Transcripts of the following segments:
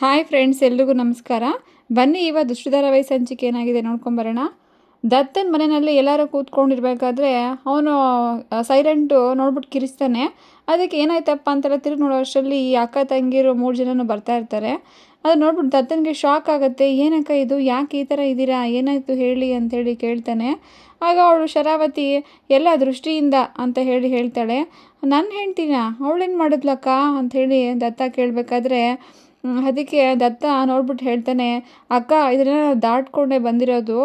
Hi friends, ಎಲ್ರಿಗೂ ನಮಸ್ಕಾರ. ಬನ್ನಿ ಇವ ದುಷ್ಟಧಾರಾವಾಹಿ ಸಂಚಿಕೆ ಏನಾಗಿದೆ ನೋಡ್ಕೊಂಬರೋಣ ದತ್ತನ ಮನೆಯಲ್ಲಿ ಎಲ್ಲರೂ ಕೂತ್ಕೊಂಡಿರ್ಬೇಕಾದ್ರೆ ಅವನು ಸೈಲೆಂಟು ನೋಡ್ಬಿಟ್ಟು ಕಿರಿಸ್ತಾನೆ. ಅದಕ್ಕೆ ಏನಾಯ್ತಪ್ಪ ಅಂತೆಲ್ಲ ತಿರುಗಿ ನೋಡೋ ಅಷ್ಟರಲ್ಲಿ ಈ ಅಕ್ಕ ತಂಗಿರು ಮೂರು ಜನನು ಬರ್ತಾ ಇರ್ತಾರೆ. ಅದು ನೋಡ್ಬಿಟ್ಟು ದತ್ತನಿಗೆ ಶಾಕ್ ಆಗುತ್ತೆ. ಏನಕ್ಕ ಇದು? ಯಾಕೆ ಈ ಥರ ಇದ್ದೀರಾ ಏನಾಯಿತು ಹೇಳಿ ಅಂಥೇಳಿ ಕೇಳ್ತಾನೆ. ಆಗ ಅವಳು, ಶರಾವತಿ, ಎಲ್ಲ ದೃಷ್ಟಿಯಿಂದ ಅಂತ ಹೇಳಿ ಹೇಳ್ತಾಳೆ. ನನ್ನ ಹೆಂಡ್ತಿನ? ಅವಳೇನು ಮಾಡಿದ್ಲಕ್ಕ? ಅಂಥೇಳಿ ದತ್ತ ಕೇಳಬೇಕಾದ್ರೆ ಅದಕ್ಕೆ ದತ್ತ ನೋಡ್ಬಿಟ್ಟು ಹೇಳ್ತಾನೆ, ಅಕ್ಕ ಇದನ್ನ ದಾಟ್ಕೊಂಡೆ ಬಂದಿರೋದು.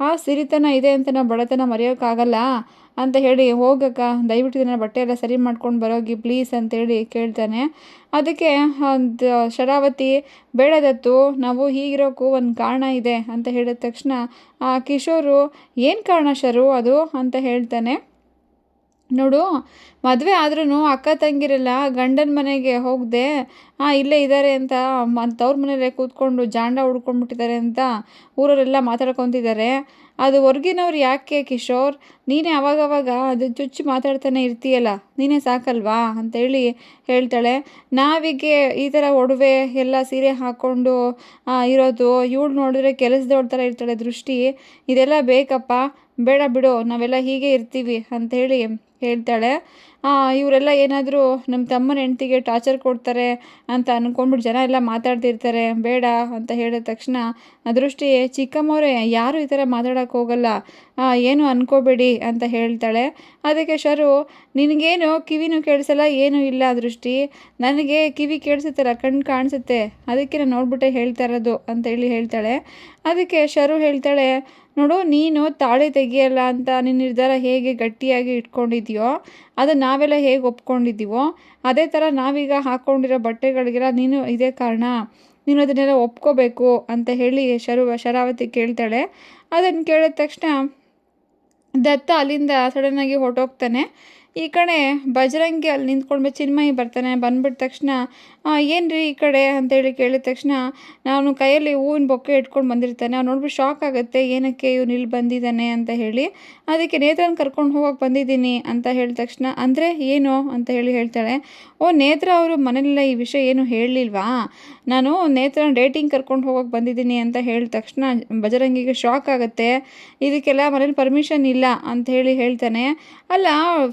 ಆ ಸಿರಿತನ ಇದೆ ಅಂತ ನಾವು ಬಡತನ ಮರೆಯೋಕ್ಕಾಗಲ್ಲ ಅಂತ ಹೇಳಿ ಹೋಗಕ್ಕ ದಯವಿಟ್ಟು ಇದನ್ನ ಬಟ್ಟೆ ಎಲ್ಲ ಸರಿ ಮಾಡ್ಕೊಂಡು ಬರೋಗಿ ಪ್ಲೀಸ್ ಅಂತೇಳಿ ಕೇಳ್ತಾನೆ. ಅದಕ್ಕೆ ಒಂದು ಶರಾವತಿ ಬೇಡದತ್ತು ನಾವು ಹೀಗಿರೋಕ್ಕೂ ಒಂದು ಕಾರಣ ಇದೆ ಅಂತ ಹೇಳಿದ ತಕ್ಷಣ, ಆ ಕಿಶೋರು, ಏನು ಕಾರಣ ಶರು ಅದು? ಅಂತ ಹೇಳ್ತಾನೆ. ನೋಡು, ಮದುವೆ ಆದ್ರೂ ಅಕ್ಕ ತಂಗಿರೆಲ್ಲ ಗಂಡನ ಮನೆಗೆ ಹೋಗದೆ ಇಲ್ಲೇ ಇದ್ದಾರೆ ಅಂತ ಮತ್ತು ಅವ್ರ ಮನೇಲೆ ಕೂತ್ಕೊಂಡು ಜಾಂಡ ಹುಡ್ಕೊಂಡ್ಬಿಟ್ಟಿದ್ದಾರೆ ಅಂತ ಊರವರೆಲ್ಲ ಮಾತಾಡ್ಕೊತಿದ್ದಾರೆ ಅದು ಹೊರ್ಗಿನವ್ರು ಯಾಕೆ ಕಿಶೋರ್? ನೀನೇ ಅವಾಗವಾಗ ಅದು ಚುಚ್ಚಿ ಮಾತಾಡ್ತಾನೆ ಇರ್ತೀಯಲ್ಲ, ನೀನೇ ಸಾಕಲ್ವಾ? ಅಂತೇಳಿ ಹೇಳ್ತಾಳೆ. ನಾವಿಗೆ ಈ ಥರ ಒಡವೆ ಎಲ್ಲ ಸೀರೆ ಹಾಕ್ಕೊಂಡು ಇರೋದು, ಇವಳು ನೋಡಿದ್ರೆ ಕೆಲಸದವ್ರ ಥರ ಇರ್ತಾಳೆ ದೃಷ್ಟಿ. ಇದೆಲ್ಲ ಬೇಕಪ್ಪ ಬೇಡ ಬಿಡು, ನಾವೆಲ್ಲ ಹೀಗೆ ಇರ್ತೀವಿ ಅಂಥೇಳಿ ಹೇಳ್ತಾಳೆ. ಇವರೆಲ್ಲ ಏನಾದರೂ ನಮ್ಮ ತಮ್ಮನ ಹೆಂಡ್ತಿಗೆ ಟಾರ್ಚರ್ ಕೊಡ್ತಾರೆ ಅಂತ ಅಂದ್ಕೊಂಡ್ಬಿಟ್ಟು ಜನ ಎಲ್ಲ ಮಾತಾಡ್ತಿರ್ತಾರೆ. ಬೇಡ ಅಂತ ಹೇಳಿದ ತಕ್ಷಣ ಅದೃಷ್ಟಿ ಚಿಕ್ಕಮ್ಮವರೇ, ಯಾರು ಈ ಥರ ಮಾತಾಡೋಕ್ಕೆ ಹೋಗಲ್ಲ. ಏನು ಅನ್ಕೋಬೇಡಿ ಅಂತ ಹೇಳ್ತಾಳೆ. ಅದಕ್ಕೆ ಶರು, ನಿನಗೇನು ಕಿವಿನೂ ಕೇಳಿಸಲ್ಲ, ಏನೂ ಇಲ್ಲ ದೃಷ್ಟಿ ನನಗೆ ಕಿವಿ ಕೇಳಿಸುತ್ತಲ್ಲ ಕಣ್ಣು ಕಾಣಿಸುತ್ತೆ. ಅದಕ್ಕೆ ನಾನು ನೋಡ್ಬಿಟ್ಟೆ ಹೇಳ್ತಾ ಇರೋದು ಅಂತ ಹೇಳಿ ಹೇಳ್ತಾಳೆ. ಅದಕ್ಕೆ ಶರು ಹೇಳ್ತಾಳೆ ನೋಡು, ನೀನು ತಾಳಿ ತೆಗಿಯಲ್ಲ ಅಂತ ನಿನ್ನ ನಿರ್ಧಾರ ಹೇಗೆ ಗಟ್ಟಿಯಾಗಿ ಇಟ್ಕೊಂಡಿದ್ಯೋ ಅದು ನಾವೆಲ್ಲ ಹೇಗೆ ಒಪ್ಕೊಂಡಿದ್ದೀವೋ, ಅದೇ ಥರ ನಾವೀಗ ಹಾಕ್ಕೊಂಡಿರೋ ಬಟ್ಟೆಗಳಿಗೆಲ್ಲ ನೀನು ಇದೇ ಕಾರಣ. ನೀನು ಅದನ್ನೆಲ್ಲ ಒಪ್ಕೋಬೇಕು ಅಂತ ಹೇಳಿ ಶರು, ಶರಾವತಿ ಕೇಳ್ತಾಳೆ. ಅದನ್ನು ಕೇಳಿದ ತಕ್ಷಣ ದತ್ತ ಅಲ್ಲಿಂದ ಸಡನ್ನಾಗಿ ಹೊರಟೋಗ್ತಾನೆ. ಈ ಕಡೆ ಬಜರಂಗಿ ಅಲ್ಲಿ ನಿಂತ್ಕೊಂಡು ಚಿನ್ಮಯಿ ಬರ್ತಾನೆ. ಬಂದ್ಬಿಟ್ಟ ತಕ್ಷಣ ಏನು ರೀ ಈ ಕಡೆ ಅಂತೇಳಿ ಕೇಳಿದ ತಕ್ಷಣ, ನಾನು ಕೈಯಲ್ಲಿ ಹೂವಿನ ಬೊಕ್ಕೆ ಇಟ್ಕೊಂಡು ಬಂದಿರ್ತಾನೆ. ಅವ್ನು ನೋಡ್ಬಿಟ್ಟು ಶಾಕ್ ಆಗುತ್ತೆ. ಏನಕ್ಕೆ ಇವ್ನು ಇಲ್ಲಿ ಬಂದಿದ್ದಾನೆ? ಅಂತ ಹೇಳಿ, ಅದಕ್ಕೆ ನೇತ್ರನ ಕರ್ಕೊಂಡು ಹೋಗೋಕೆ ಬಂದಿದ್ದೀನಿ. ಅಂತ ಹೇಳಿದ ತಕ್ಷಣ, ಅಂದರೆ ಏನು? ಅಂತ ಹೇಳಿ ಹೇಳ್ತಾಳೆ, ಓ, ನೇತ್ರ ಅವರು ಮನೆಯಲ್ಲ ಈ ವಿಷಯ ಏನು ಹೇಳಲಿಲ್ವಾ? ನಾನು ನೇತ್ರನ ಡೇಟಿಂಗ್ ಕರ್ಕೊಂಡು ಹೋಗೋಕೆ ಬಂದಿದ್ದೀನಿ. ಅಂತ ಹೇಳಿದ ತಕ್ಷಣ, ಬಜರಂಗಿಗೆ ಶಾಕ್ ಆಗುತ್ತೆ. ಇದಕ್ಕೆಲ್ಲ ಮನೇಲಿ ಪರ್ಮಿಷನ್ ಇಲ್ಲ. ಅಂತ ಹೇಳಿ ಹೇಳ್ತಾನೆ, ಅಲ್ಲ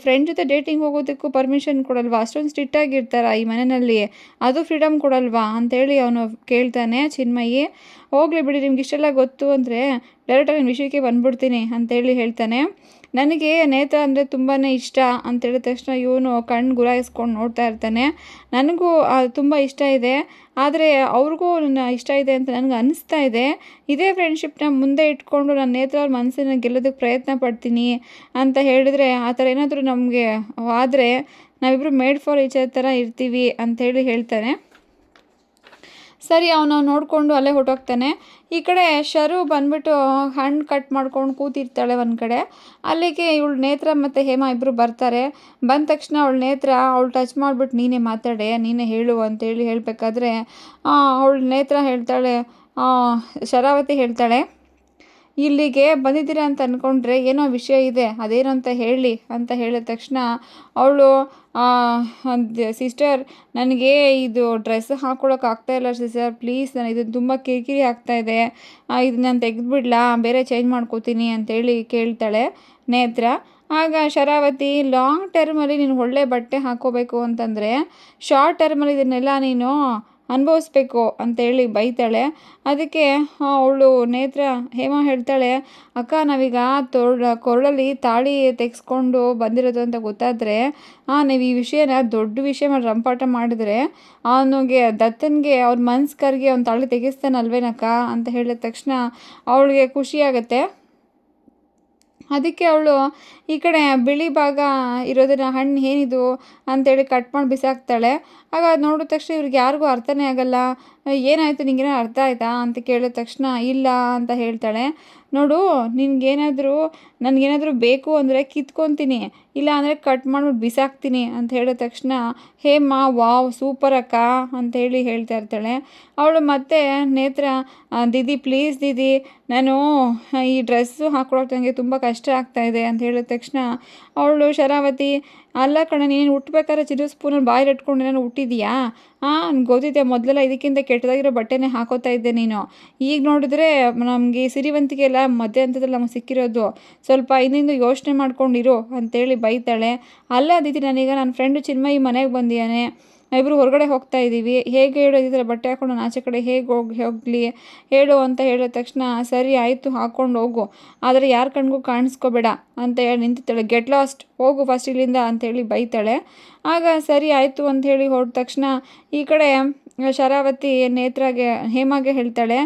ಫ್ರೆಂಡ್ ಜೊತೆ ಡೇಟಿಂಗ್ ಹೋಗೋದಕ್ಕೂ ಪರ್ಮಿಷನ್ ಕೊಡಲ್ವಾ? ಅಷ್ಟೊಂದು ಸ್ಟ್ರಿಕ್ಟ್ ಆಗಿರ್ತಾರ ಈ ಮನೆಯಲ್ಲಿ? ಅದು ಫ್ರೀಡಮ್ ಕೊಡಲ್ವಾ ಅಂತೇಳಿ ಅವನು ಕೇಳ್ತಾನೆ, ಚಿನ್ಮಯಿ, ಹೋಗಲಿ ಬಿಡಿ, ನಿಮ್ಗೆ ಇಷ್ಟೆಲ್ಲ ಗೊತ್ತು ಅಂದರೆ ಡೈರೆಕ್ಟಾಗಿ ನಿಮ್ಮ ವಿಷಯಕ್ಕೆ ಬಂದ್ಬಿಡ್ತೀನಿ ಅಂತೇಳಿ ಹೇಳ್ತಾನೆ. ನನಗೆ ನೇತ್ರ ಅಂದರೆ ತುಂಬಾ ಇಷ್ಟ ಅಂತ ಹೇಳಿದ ತಕ್ಷಣ ಇವನು ಕಣ್ಣು ಗುರಾಯಿಸ್ಕೊಂಡು ನೋಡ್ತಾ ಇರ್ತಾನೆ. ನನಗೂ ತುಂಬ ಇಷ್ಟ ಇದೆ, ಆದರೆ ಅವ್ರಿಗೂ ನನ್ನ ಇಷ್ಟ ಇದೆ ಅಂತ ನನಗೆ ಅನ್ನಿಸ್ತಾ ಇದೆ. ಇದೇ ಫ್ರೆಂಡ್ಶಿಪ್ನ ಮುಂದೆ ಇಟ್ಕೊಂಡು ನಾನು ನೇತ್ರ ಅವ್ರ ಮನಸ್ಸಿನ ಗೆಲ್ಲೋದಕ್ಕೆ ಪ್ರಯತ್ನ ಪಡ್ತೀನಿ ಅಂತ ಹೇಳಿದರೆ, ಆ ಥರ ಏನಾದರೂ ನಮಗೆ ಆದರೆ ನಾವಿಬ್ಬರು ಮೇಡ್ ಫಾರ್ ಈಚೆ ಥರ ಇರ್ತೀವಿ ಅಂಥೇಳಿ ಹೇಳ್ತಾನೆ ಸರಿ ಅವನು ನೋಡಿಕೊಂಡು ಅಲ್ಲೇ ಹೊಟ್ಟೋಗ್ತಾನೆ ಈ ಕಡೆ ಶರು ಬಂದ್ಬಿಟ್ಟು ಹಣ್ಣು ಕಟ್ ಮಾಡ್ಕೊಂಡು ಕೂತಿರ್ತಾಳೆ ಒಂದು ಕಡೆ. ಅಲ್ಲಿಗೆ ಇವಳು ನೇತ್ರ ಮತ್ತು ಹೇಮಾ ಇಬ್ಬರು ಬರ್ತಾರೆ. ಬಂದ ತಕ್ಷಣ ಅವಳು ನೇತ್ರ, ಅವಳು ಟಚ್ ಮಾಡಿಬಿಟ್ಟು ನೀನೇ ಮಾತಾಡೆ, ನೀನೇ ಹೇಳು ಅಂತೇಳಿ ಹೇಳಬೇಕಾದ್ರೆ ಅವಳು ನೇತ್ರ ಹೇಳ್ತಾಳೆ ಶರಾವತಿ ಹೇಳ್ತಾಳೆ. ಇಲ್ಲಿಗೆ ಬಂದಿದ್ದೀರ ಅಂತ ಅಂದ್ಕೊಂಡ್ರೆ ಏನೋ ವಿಷಯ ಇದೆ, ಅದೇನು ಅಂತ ಹೇಳಿ ಅಂತ ಹೇಳಿದ ತಕ್ಷಣ ಅವಳು ಸಿಸ್ಟರ್, ನನಗೆ ಇದು ಡ್ರೆಸ್ ಹಾಕ್ಕೊಳಕ್ಕೆ ಆಗ್ತಾಯಿಲ್ಲ ಸಿಸ್ಟರ್, ಪ್ಲೀಸ್ ನಾನು ಇದು ತುಂಬ ಕಿರಿಕಿರಿ ಆಗ್ತಾಯಿದೆ ಇದು ನಾನು ತೆಗೆದುಬಿಡ್ಲಾ, ಬೇರೆ ಚೇಂಜ್ ಮಾಡ್ಕೋತೀನಿ ಅಂತೇಳಿ ಕೇಳ್ತಾಳೆ ನೇತ್ರ. ಆಗ ಶರಾವತಿ, ಲಾಂಗ್ ಟರ್ಮಲ್ಲಿ ನೀನು ಒಳ್ಳೆ ಬಟ್ಟೆ ಹಾಕ್ಕೋಬೇಕು ಅಂತಂದರೆ, ಶಾರ್ಟ್ ಟರ್ಮಲ್ಲಿ ಇದನ್ನೆಲ್ಲ ನೀನು ಅನುಭವಿಸ್ಬೇಕು ಅಂತೇಳಿ ಬೈತಾಳೆ. ಅದಕ್ಕೆ ಅವಳು ನೇತ್ರ, ಹೇಮ ಹೇಳ್ತಾಳೆ, ಅಕ್ಕ, ನಾವೀಗ ತೊಳ, ಕೊರಳಲ್ಲಿ ತಾಳಿ ತೆಗೆಸ್ಕೊಂಡು ಬಂದಿರೋದು ಅಂತ ಗೊತ್ತಾದರೆ ನೀವು ಈ ವಿಷಯನ ದೊಡ್ಡ ವಿಷಯ ಮಾಡಿ ರಂಪಾಟ ಮಾಡಿದ್ರೆ, ಅವನಿಗೆ, ದತ್ತನಿಗೆ, ಅವ್ರ ಮನ್ಸ್ಕರ್ಗೆ ಅವ್ನು ತಾಳಿ ತೆಗೆಸ್ತಾನಲ್ವೇನಕ್ಕ? ಅಂತ ಹೇಳಿದ ತಕ್ಷಣ ಅವಳಿಗೆ ಖುಷಿಯಾಗತ್ತೆ ಅದಕ್ಕೆ ಅವಳು, ಈ ಕಡೆ ಬಿಳಿ ಭಾಗ ಇರೋದನ್ನ ಹಣ್ಣು ಏನಿದು? ಅಂತೇಳಿ ಕಟ್ ಮಾಡಿ ಬಿಸಾಕ್ತಾಳೆ. ಆಗ ಅದು ನೋಡಿದ ತಕ್ಷಣ ಇವ್ರಿಗೆ ಯಾರಿಗೂ ಅರ್ಥನೇ ಆಗಲ್ಲ, ಏನಾಯಿತು ನಿನಗೇನೋ ಅರ್ಥ ಆಯಿತಾ ಅಂತ ಕೇಳಿದ ತಕ್ಷಣ ಇಲ್ಲ ಅಂತ ಹೇಳ್ತಾಳೆ. ನೋಡು, ನಿನಗೇನಾದರೂ, ನನಗೇನಾದರೂ ಬೇಕು ಅಂದರೆ ಕಿತ್ಕೊತೀನಿ, ಇಲ್ಲ ಅಂದರೆ ಕಟ್ ಮಾಡಿಬಿಟ್ಟು ಬಿಸಾಕ್ತೀನಿ ಅಂತ ಹೇಳಿದ ತಕ್ಷಣ ಹೇಮ್ಮ ವಾವ್ ಸೂಪರ್ ಅಕ್ಕ ಅಂತೇಳಿ ಹೇಳ್ತಾ ಇರ್ತಾಳೆ. ಅವಳು ಮತ್ತೆ, ನೇತ್ರ ದೀದಿ ಪ್ಲೀಸ್ ದೀದಿ, ನಾನು ಈ ಡ್ರೆಸ್ಸು ಹಾಕೊಳ್ಳೋಕೆ ನನಗೆ ತುಂಬ ಕಷ್ಟ ಆಗ್ತಾಯಿದೆ ಅಂತ ಹೇಳಿದ ತಕ್ಷಣ, ಅವಳು, ಶರಾವತಿ, ಅಲ್ಲ ಕಣ, ನೀನು ಹುಟ್ಟಬೇಕಾದ್ರೆ ಚಿರು ಸ್ಪೂನಲ್ಲಿ ಬಾಯಲ್ಲಿ ಇಟ್ಕೊಂಡು ನಾನು ಹುಟ್ಟಿದ್ದೆ ಗೊತ್ತಿದೆಯಾ ಹಾಂ ಗೊತ್ತಿದೆ. ಮೊದಲೆಲ್ಲ ಇದಕ್ಕಿಂತ ಕೆಟ್ಟದಾಗಿರೋ ಬಟ್ಟೆನೇ ಹಾಕೋತಾ ಇದ್ದೆ ನೀನು. ಈಗ ನೋಡಿದ್ರೆ ನಮಗೆ ಸಿರಿವಂತಿಕೆ ಎಲ್ಲ ಮಧ್ಯ ಹಂತದಲ್ಲಿ ನಮಗೆ ಸಿಕ್ಕಿರೋದು. ಸ್ವಲ್ಪ ಇನ್ನಿಂದು ಯೋಚನೆ ಮಾಡ್ಕೊಂಡಿರು ಅಂತೇಳಿ ಬೈತಾಳೆ. ಅಲ್ಲ, ಅದಿತಿ, ನಾನೀಗ ನನ್ನ ಫ್ರೆಂಡು ಚಿನ್ಮಯಿ ಮನೆಗೆ ಬಂದಿಯಾನೆ. ಇಬ್ಬರು ಹೊರಗಡೆ ಹೋಗ್ತಾ ಇದ್ದೀವಿ ಹೇಗೆ ಹೇಳು ಈ ಥರ ಬಟ್ಟೆ ಹಾಕೊಂಡು ಆಚೆ ಕಡೆ ಹೇಗೆ ಹೋಗಿ, ಹೋಗಲಿ, ಹೇಳು ಅಂತ ಹೇಳಿದ ತಕ್ಷಣ, ಸರಿ ಆಯಿತು ಹಾಕ್ಕೊಂಡು ಹೋಗು. ಆದರೆ ಯಾರ ಕಣ್ಗೂ ಕಾಣಿಸ್ಕೋಬೇಡ ಅಂತ ಹೇಳಿ ನಿಂತಿದ್ದಾಳೆ ಗೆಟ್ ಲಾಸ್ಟ್, ಹೋಗು ಫಸ್ಟ್ ಇಲ್ಲಿಂದ ಅಂಥೇಳಿ ಬೈತಾಳೆ. ಆಗ ಸರಿ ಆಯಿತು ಹೇಳಿ ಹೊರಟ ತಕ್ಷಣ ಈ ಕಡೆ ಶರಾವತಿ ನೇತ್ರಾಗೆ, ಹೇಮಾಗೆ ಹೇಳ್ತಾಳೆ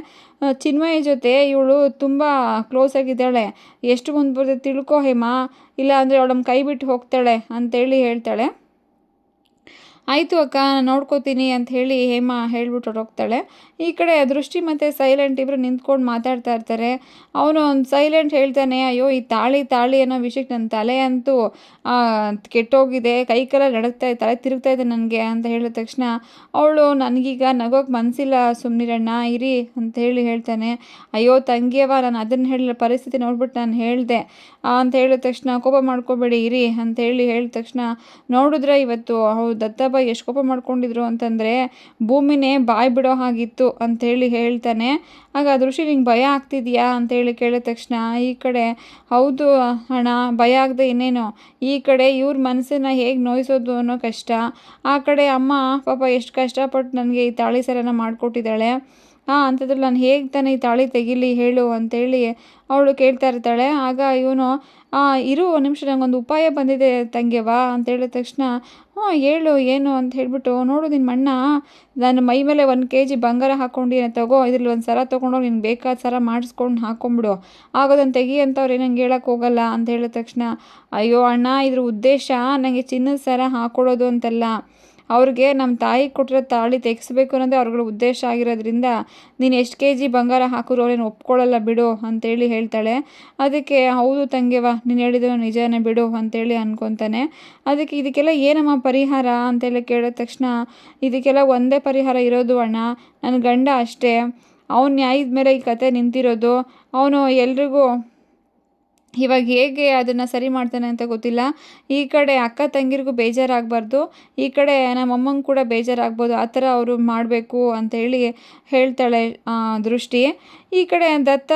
ಚಿನ್ಮಯ ಜೊತೆ ಇವಳು ತುಂಬ ಕ್ಲೋಸ್ ಆಗಿದ್ದಾಳೆ. ಎಷ್ಟು ಮುಂದೆ ಬರ್ತದೆ ತಿಳ್ಕೊ ಹೇಮಾ. ಇಲ್ಲ ಅಂದರೆ ಅವಳು ಕೈ ಬಿಟ್ಟು ಹೋಗ್ತಾಳೆ ಅಂತೇಳಿ ಹೇಳ್ತಾಳೆ. ಆಯಿತು ಅಕ್ಕ, ನಾನು ನೋಡ್ಕೋತೀನಿ ಅಂತ ಹೇಳಿ ಹೇಮಾ ಹೇಳ್ಬಿಟ್ಟು ಹೊರಟೋಗ್ತಾಳೆ. ಈ ಕಡೆ ದೃಷ್ಟಿ ಮತ್ತು ಸೈಲೆಂಟ್ ಇಬ್ಬರು ನಿಂತ್ಕೊಂಡು ಮಾತಾಡ್ತಾ ಇರ್ತಾರೆ. ಅವನು ಒಂದು ಸೈಲೆಂಟ್ ಹೇಳ್ತಾನೆ, ಅಯ್ಯೋ, ಈ ತಾಳಿ ತಾಳಿ ಅನ್ನೋ ವಿಷಯಕ್ಕೆ ನನ್ನ ತಲೆ ಅಂತೂ ಕೆಟ್ಟೋಗಿದೆ. ಕೈ ಕಾಲ ನಡಕ್ತಾ ತಲೆ ತಿರುಗ್ತಾ ಇದೆ ನನಗೆ ಅಂತ ಹೇಳಿದ ತಕ್ಷಣ ಅವಳು, ನನಗೀಗ ನಗೋಕ್ಕೆ ಮನಸ್ಸಿಲ್ಲ ಸುಮ್ಮನಿರಣ್ಣ ಇರಿ ಅಂತ ಹೇಳಿ ಹೇಳ್ತಾನೆ. ಅಯ್ಯೋ ತಂಗಿಯವ ನಾನು ಅದನ್ನು ಹೇಳಿಲ್ಲ ಪರಿಸ್ಥಿತಿ ನೋಡ್ಬಿಟ್ಟು ನಾನು ಹೇಳಿದೆ. ಅಂತ ಹೇಳಿದ ತಕ್ಷಣ, ಕೋಪ ಮಾಡ್ಕೋಬೇಡಿ, ಇರಿ ಅಂತ ಹೇಳಿ ಹೇಳಿದ ತಕ್ಷಣ, ನೋಡಿದ್ರೆ ಇವತ್ತು ಅವ್ರು ದತ್ತಬ್ಬ ಎಷ್ಟು ಕೋಪ ಮಾಡ್ಕೊಂಡಿದ್ರು ಅಂತಂದರೆ, ಭೂಮಿನೇ ಬಾಯಿ ಬಿಡೋ ಹಾಗಿತ್ತು ಅಂತೇಳಿ ಹೇಳ್ತಾನೆ. ಆಗ ಋಷಿ ನಿಂಗೆ ಭಯ ಆಗ್ತಿದೆಯಾ ಅಂತೇಳಿ ಕೇಳಿದ ತಕ್ಷಣ, ಈ ಕಡೆ, ಹೌದು ಅಣ್ಣ, ಭಯ ಆಗದೆ ಇನ್ನೇನು? ಈ ಕಡೆ ಇವ್ರ ಮನಸ್ಸನ್ನ ಹೇಗೆ ನೋಯಿಸೋದು ಅನ್ನೋ ಕಷ್ಟ. ಆ ಕಡೆ ಅಮ್ಮ, ಪಾಪ ಎಷ್ಟು ಕಷ್ಟಪಟ್ಟು ನನಗೆ ಈ ತಾಳಿ ಸರನ ಮಾಡಿಕೊಟ್ಟಿದ್ದಾಳೆ. ಹಾಂ ಅಂಥದ್ರಲ್ಲಿ ನಾನು ಹೇಗೆ ತಾನೇ ಈ ತಾಳಿ ತೆಗಿಲಿ ಹೇಳು ಅಂತೇಳಿ ಅವಳು ಕೇಳ್ತಾ ಇರ್ತಾಳೆ. ಆಗ ಇವನು ಇರು ನಿಮಿಷ, ನಂಗೊಂದು ಉಪಾಯ ಬಂದಿದೆ ತಂಗೆವಾ ಅಂತ ಹೇಳಿದ ತಕ್ಷಣ ಹ್ಞೂ ಹೇಳು, ಏನು ಅಂತ ಹೇಳಿಬಿಟ್ಟು ನೋಡು ನಿನ್ನ ಅಣ್ಣ ನಾನು ಮೈ ಮೇಲೆ ಒಂದು ಕೆ ಜಿ ಬಂಗಾರ ಹಾಕ್ಕೊಂಡಿನ ತಗೋ, ಇದ್ರಲ್ಲಿ ಒಂದು ಸರ ತೊಗೊಂಡೋಗಿ ನಿನ್ಗೆ ಬೇಕಾದ ಸರ ಮಾಡಿಸ್ಕೊಂಡು ಹಾಕ್ಕೊಂಬಿಡು ಆಗೋದನ್ನು ತೆಗಿ ಅಂತವ್ರು ಏನಂಗೆ ಹೇಳಕ್ಕೆ ಹೋಗಲ್ಲ ಅಂತ ಹೇಳಿದ ತಕ್ಷಣ, ಅಯ್ಯೋ ಅಣ್ಣ, ಇದ್ರ ಉದ್ದೇಶ ನನಗೆ ಚಿನ್ನದ ಸರ ಹಾಕ್ಕೊಡೋದು ಅಂತಲ್ಲ. ಅವ್ರಿಗೆ ನಮ್ಮ ತಾಯಿ ಕೊಟ್ಟಿರೋ ತಾಳಿ ತೆಗೆಸ್ಬೇಕು ಅನ್ನೋದೇ ಅವ್ರಗಳ ಉದ್ದೇಶ ಆಗಿರೋದ್ರಿಂದ ನೀನು ಎಷ್ಟು ಕೆ ಜಿ ಬಂಗಾರ ಹಾಕಿದ್ರು ಅವ್ರೇನು ಒಪ್ಕೊಳ್ಳಲ್ಲ ಬಿಡು ಅಂತೇಳಿ ಹೇಳ್ತಾಳೆ. ಅದಕ್ಕೆ, ಹೌದು ತಂಗೆವ ನೀನು ಹೇಳಿದ್ದು ನಿಜನೇ ಬಿಡು ಅಂತೇಳಿ ಅನ್ಕೊತಾನೆ. ಅದಕ್ಕೆ, ಇದಕ್ಕೆಲ್ಲ ಏನಮ್ಮ ಪರಿಹಾರ? ಅಂತೆಲ್ಲ ಕೇಳಿದ ತಕ್ಷಣ, ಇದಕ್ಕೆಲ್ಲ ಒಂದೇ ಪರಿಹಾರ ಇರೋದು ಅಣ್ಣ ನನ್ನ ಗಂಡ ಅಷ್ಟೇ. ಅವ್ನ ನ್ಯಾಯದ ಮೇಲೆ ಈ ಕತೆ ನಿಂತಿರೋದು. ಅವನು ಎಲ್ರಿಗೂ ಇವಾಗ ಹೇಗೆ ಅದನ್ನು ಸರಿ ಮಾಡ್ತಾನೆ ಅಂತ ಗೊತ್ತಿಲ್ಲ. ಈ ಕಡೆ ಅಕ್ಕ ತಂಗಿರಿಗೂ ಬೇಜಾರಾಗಬಾರ್ದು. ಈ ಕಡೆ ನಮ್ಮಮ್ಮಂಗೆ ಕೂಡ ಬೇಜಾರಾಗ್ಬೋದು. ಆ ಥರ ಅವರು ಮಾಡಬೇಕು ಅಂತೇಳಿ ಹೇಳ್ತಾಳೆ ದೃಷ್ಟಿ. ಈ ಕಡೆ ದತ್ತ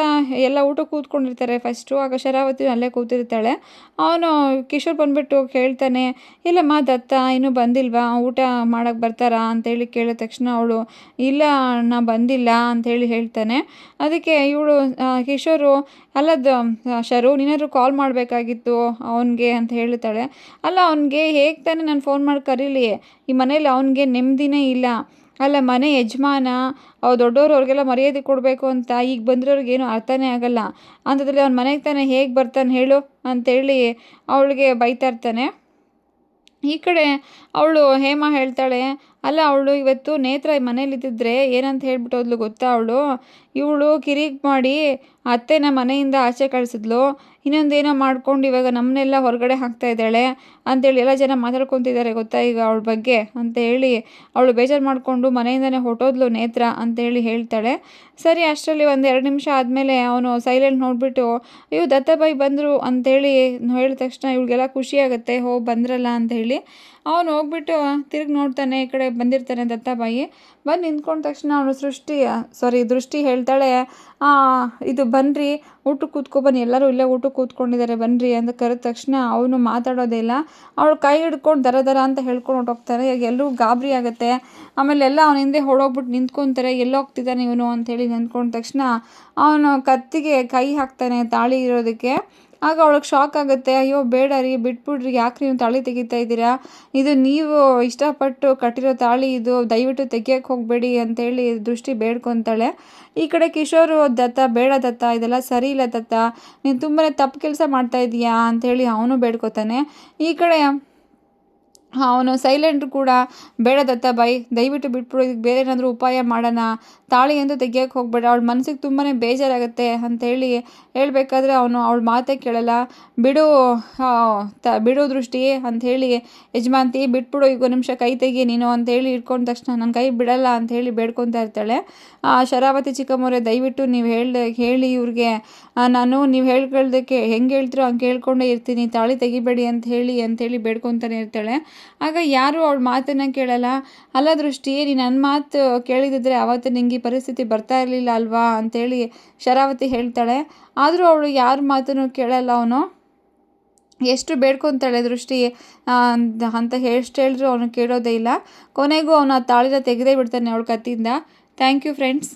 ಎಲ್ಲ ಊಟ ಕೂತ್ಕೊಂಡಿರ್ತಾರೆ. ಫಸ್ಟು ಆಗ ಶರಾವತಿ ಅಲ್ಲೇ ಕೂತಿರ್ತಾಳೆ. ಅವನು, ಕಿಶೋರ್ ಬಂದ್ಬಿಟ್ಟು ಕೇಳ್ತಾನೆ, ಇಲ್ಲಮ್ಮ ದತ್ತ, ಇನ್ನೂ ಬಂದಿಲ್ವಾ? ಊಟ ಮಾಡೋಕ್ಕೆ ಬರ್ತಾರಾ? ಅಂತೇಳಿ ಕೇಳಿದ ತಕ್ಷಣ ಅವಳು, ಇಲ್ಲ ನಾ ಬಂದಿಲ್ಲ ಅಂತೇಳಿ ಹೇಳ್ತಾನೆ. ಅದಕ್ಕೆ ಇವಳು ಕಿಶೋರು, ಅಲ್ಲದ ಶರು, ನೀನಾದರೂ ಕಾಲ್ ಮಾಡಬೇಕಾಗಿತ್ತು ಅವನಿಗೆ ಅಂತ ಹೇಳ್ತಾಳೆ. ಅಲ್ಲ, ಅವನಿಗೆ ಹೇಗೆ ತಾನೇ ನಾನು ಫೋನ್ ಮಾಡಿ ಕರೀಲಿ? ಈ ಮನೇಲಿ ಅವನಿಗೆ ನೆಮ್ಮದಿನೇ ಇಲ್ಲ. ಅಲ್ಲ, ಮನೆ ಯಜಮಾನ, ಅವ್ರು ದೊಡ್ಡವರು ಅವ್ರಿಗೆಲ್ಲ ಮರ್ಯಾದೆ ಕೊಡಬೇಕು ಅಂತ ಈಗ ಬಂದಿರೋರ್ಗೇನು ಅರ್ಥನೇ ಆಗಲ್ಲ. ಅಂಥದ್ರಲ್ಲಿ ಅವ್ನ ಮನೆಗೆ ತಾನೇ ಹೇಗೆ ಬರ್ತಾನೆ ಹೇಳು ಅಂತೇಳಿ ಅವಳಿಗೆ ಬೈತಾ ಇರ್ತಾನೆ. ಈ ಕಡೆ ಅವಳು ಹೇಮಾ ಹೇಳ್ತಾಳೆ, ಅಲ್ಲ, ಅವಳು ಇವತ್ತು ನೇತ್ರ ಮನೇಲಿದ್ದಿದ್ರೆ ಏನಂತ ಹೇಳ್ಬಿಟ್ಟು ಹೋದ್ಲು ಗೊತ್ತಾ ಅವಳು? ಇವಳು ಕಿರಿಕ್ ಮಾಡಿ ಅತ್ತೆನ ಮನೆಯಿಂದ ಆಚೆ ಕಳಿಸಿದ್ಲು. ಇನ್ನೊಂದೇನೋ ಮಾಡ್ಕೊಂಡು ಇವಾಗ ನಮ್ಮನ್ನೆಲ್ಲ ಹೊರಗಡೆ ಹಾಕ್ತಾ ಇದ್ದಾಳೆ ಅಂತೇಳಿ ಎಲ್ಲ ಜನ ಮಾತಾಡ್ಕೊತಿದ್ದಾರೆ ಗೊತ್ತಾ ಈಗ ಅವಳ ಬಗ್ಗೆ ಅಂತ ಹೇಳಿ ಅವಳು ಬೇಜಾರು ಮಾಡಿಕೊಂಡು ಮನೆಯಿಂದನೇ ಹೊಟ್ಟೋದ್ಲು ನೇತ್ರ ಅಂತೇಳಿ ಹೇಳ್ತಾಳೆ. ಸರಿ, ಅಷ್ಟರಲ್ಲಿ ಒಂದು ಎರಡು ನಿಮಿಷ ಆದಮೇಲೆ ಅವನು ಸೈಲೆಂಟ್ ನೋಡಿಬಿಟ್ಟು, ಅಯ್ಯೋ, ದತ್ತಾಬಾಯಿ ಬಂದರು ಅಂತೇಳಿ ಹೇಳಿದ ತಕ್ಷಣ ಇವಳಿಗೆಲ್ಲ ಖುಷಿ ಆಗುತ್ತೆ ಹೋಗಿ ಬಂದ್ರಲ್ಲ ಅಂತೇಳಿ ಅವನು ಹೋಗ್ಬಿಟ್ಟು ತಿರುಗಿ ನೋಡ್ತಾನೆ ಈ ಕಡೆ ಬಂದಿರ್ತಾನೆ ದತ್ತಾಬಾಯಿ ಬಂದು ನಿಂತ್ಕೊಂಡ ತಕ್ಷಣ ಅವನು ಸೃಷ್ಟಿ ಸಾರಿ ದೃಷ್ಟಿ ಹೇಳ್ತಾಳೆ "ಆ, ಇದು ಬನ್ನಿರಿ ಊಟಕ್ಕೆ ಕೂತ್ಕೊ ಬನ್ನಿ ಎಲ್ಲರೂ ಇಲ್ಲೇ ಊಟಕ್ಕೆ ಕೂತ್ಕೊಂಡಿದ್ದಾರೆ ಬನ್ನಿರಿ ಅಂತ ಕರೆದ ತಕ್ಷಣ ಅವನು ಮಾತಾಡೋದೇ ಇಲ್ಲ. ಅವಳು ಕೈ ಹಿಡ್ಕೊಂಡು ದರ ದರ ಅಂತ ಹೇಳ್ಕೊಂಡು ಹೊಟ್ಟೋಗ್ತಾರೆ ಈಗ ಎಲ್ಲರೂ ಗಾಬರಿ ಆಗುತ್ತೆ. ಆಮೇಲೆ ಎಲ್ಲ ಅವನ ಹಿಂದೆ ಹೊಡೋಗ್ಬಿಟ್ಟು ನಿಂತ್ಕೊತಾರೆ ಎಲ್ಲೋಗ್ತಿದ್ದಾನೆ ಇವನು ಅಂತೇಳಿ ನಿಂತ್ಕೊಂಡ ತಕ್ಷಣ ಅವನು ಕತ್ತಿಗೆ ಕೈ ಹಾಕ್ತಾನೆ ತಾಳಿ ಇರೋದಕ್ಕೆ. ಆಗ ಅವಳಿಗೆ ಶಾಕ್ ಆಗುತ್ತೆ. ಅಯ್ಯೋ, ಬೇಡ ರೀ, ಬಿಟ್ಬಿಡ್ರಿ. ಯಾಕೆ ನೀವು ತಾಳಿ ತೆಗಿತಾ ಇದ್ದೀರಾ? ಇದು ನೀವು ಇಷ್ಟಪಟ್ಟು ಕಟ್ಟಿರೋ ತಾಳಿ ಇದು. ದಯವಿಟ್ಟು ತೆಗಿಯೋಕ್ಕೆ ಹೋಗಬೇಡಿ ಅಂತೇಳಿ ದೃಷ್ಟಿ ಬೇಡ್ಕೊತಾಳೆ. ಈ ಕಡೆ ಕಿಶೋರು, ದತ್ತ, ಬೇಡ ದತ್ತ, ಇದೆಲ್ಲ ಸರಿ ಇಲ್ಲ ದತ್ತ. ನೀನು ತುಂಬಾ ತಪ್ಪು ಕೆಲಸ ಮಾಡ್ತಾ ಇದೀಯಾ? ಅಂತೇಳಿ ಅವನು ಬೇಡ್ಕೊತಾನೆ. ಈ ಕಡೆ ಅವನು ಸೈಲೆಂಟ್ ಕೂಡ, ಬೇಡ ದತ್ತ ಬೈ, ದಯವಿಟ್ಟು ಬಿಟ್ಬಿಡು, ಇದಕ್ಕೆ ಬೇರೆ ಏನಾದರೂ ಉಪಾಯ ಮಾಡೋಣ, ತಾಳಿ ಎಂದು ತೆಗಿಯೋಕೆ ಹೋಗಬೇಡ, ಅವಳ ಮನಸ್ಸಿಗೆ ತುಂಬಾ ಬೇಜಾರಾಗುತ್ತೆ ಅಂಥೇಳಿ ಹೇಳಬೇಕಾದ್ರೆ ಅವನು ಅವಳ ಮಾತೇ ಕೇಳಲ್ಲ. ಬಿಡು ತ, ಬಿಡು ದೃಷ್ಟಿ ಅಂಥೇಳಿ ಯಜಮಾನ್ತಿ, ಬಿಟ್ಬಿಡು ಈಗ ನಿಮಿಷ ಕೈ ತೆಗಿ ನೀನು ಅಂಥೇಳಿ ಇಟ್ಕೊಂಡ ತಕ್ಷಣ ನನ್ನ ಕೈ ಬಿಡಲ್ಲ ಅಂಥೇಳಿ ಬೇಡ್ಕೊತಾ ಇರ್ತಾಳೆ. ಶರಾವತಿ ಚಿಕ್ಕಮ್ಮವರೆ, ದಯವಿಟ್ಟು ನೀವು ಹೇಳ್ದ, ಹೇಳಿ ಇವ್ರಿಗೆ. ನಾನು ನೀವು ಹೇಳ್ಕೊಳ್ದಕ್ಕೆ ಹೆಂಗೆ ಹೇಳ್ತೀರೋ ಹಂಗೆ ಕೇಳ್ಕೊಂಡೇ ಇರ್ತೀನಿ, ತಾಳಿ ತೆಗಿಬೇಡಿ ಅಂತ ಹೇಳಿ ಅಂಥೇಳಿ ಬೇಡ್ಕೊತಾನೆ ಇರ್ತಾಳೆ. ಆಗ ಯಾರು ಅವ್ಳ ಮಾತನ್ನು ಕೇಳಲ್ಲ. ಅಲ್ಲ ದೃಷ್ಟಿ ನೀನು ನನ್ನ ಮಾತು ಕೇಳಿದಿದ್ರೆ ಅವತ್ತು ನಿಂಗೆ ಈ ಪರಿಸ್ಥಿತಿ ಬರ್ತಾ ಇರಲಿಲ್ಲ ಅಲ್ವಾ? ಅಂತೇಳಿ ಶರಾವತಿ ಹೇಳ್ತಾಳೆ. ಆದರೂ ಅವಳು ಯಾರ ಮಾತನ್ನು ಕೇಳಲ್ಲ ಅವನು. ಎಷ್ಟು ಬೇಡ್ಕೊತಾಳೆ ದೃಷ್ಟಿ. ಅಂತ ಎಷ್ಟು ಹೇಳಿದ್ರು ಅವನು ಕೇಳೋದೇ ಇಲ್ಲ. ಕೊನೆಗೂ ಅವನು ಆ ತಾಳಿನ ತೆಗೆದೇ ಬಿಡ್ತಾನೆ ಅವಳ ಕತ್ತಿಂದ ಥ್ಯಾಂಕ್ ಯು ಫ್ರೆಂಡ್ಸ್.